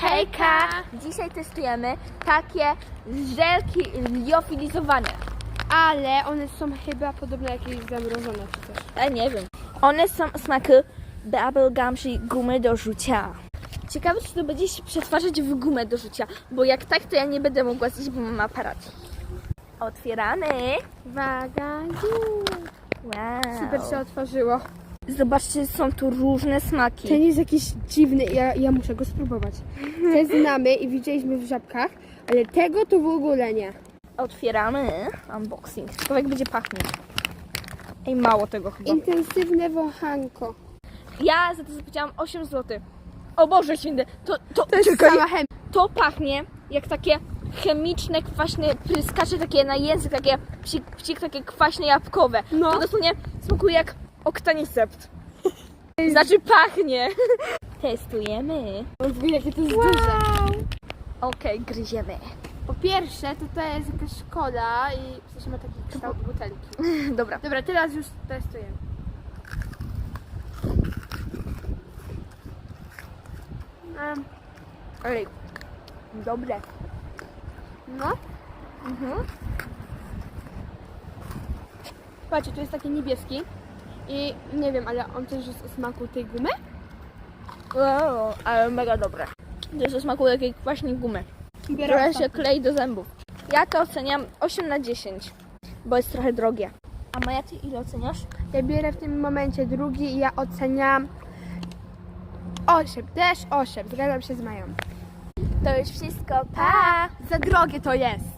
Hejka! Dzisiaj testujemy takie żelki liofilizowane. Ale one są chyba podobne jakieś zamrożone czy coś. Ja nie wiem. One są smaku bubblegum, czyli gumy do rzucia. Ciekawe, czy to będzie się przetwarzać w gumę do rzucia, bo jak tak, to ja nie będę mogła zjeść, bo mam aparat. Otwieramy. Uwaga, Wow. super się otworzyło. Zobaczcie, są tu różne smaki. Ten jest jakiś dziwny, ja, ja muszę go spróbować. Ten znamy i widzieliśmy w żabkach, ale tego to w ogóle nie. Otwieramy. Unboxing. Ciekawe, jak będzie pachnieć. Ej, mało tego chyba. Intensywne wąchanko. Ja za to zapłaciłam 8 zł. O Boże święty, to, to, To jest cała chemia. to pachnie jak takie chemiczne, kwaśne pryskacze takie na język, takie psik, psik takie kwaśne jabłkowe. No. To dosłownie smakuje jak oktanisept. Znaczy pachnie. Testujemy. Jakie to jest duże. Okej, gryziemy. Po pierwsze, to to jest jakaś szkoda i w sensie ma taki kształt butelki. Dobra. Dobra, teraz już testujemy. Em, Ej, dobre. No. Mhm. Patrzcie, tu jest taki niebieski i nie wiem, ale on też jest o smaku tej gumy. Wow, ale mega dobre. To jest o smaku takiej kwaśnej gumy. Ostatni. się klei do zębów. Ja to oceniam 8 na 10, bo jest trochę drogie. A Maja, ty ile oceniasz? Ja biorę w tym momencie drugi i ja oceniam 8, też 8, zgadzam się z Mają. To już wszystko, pa! Za drogie to jest.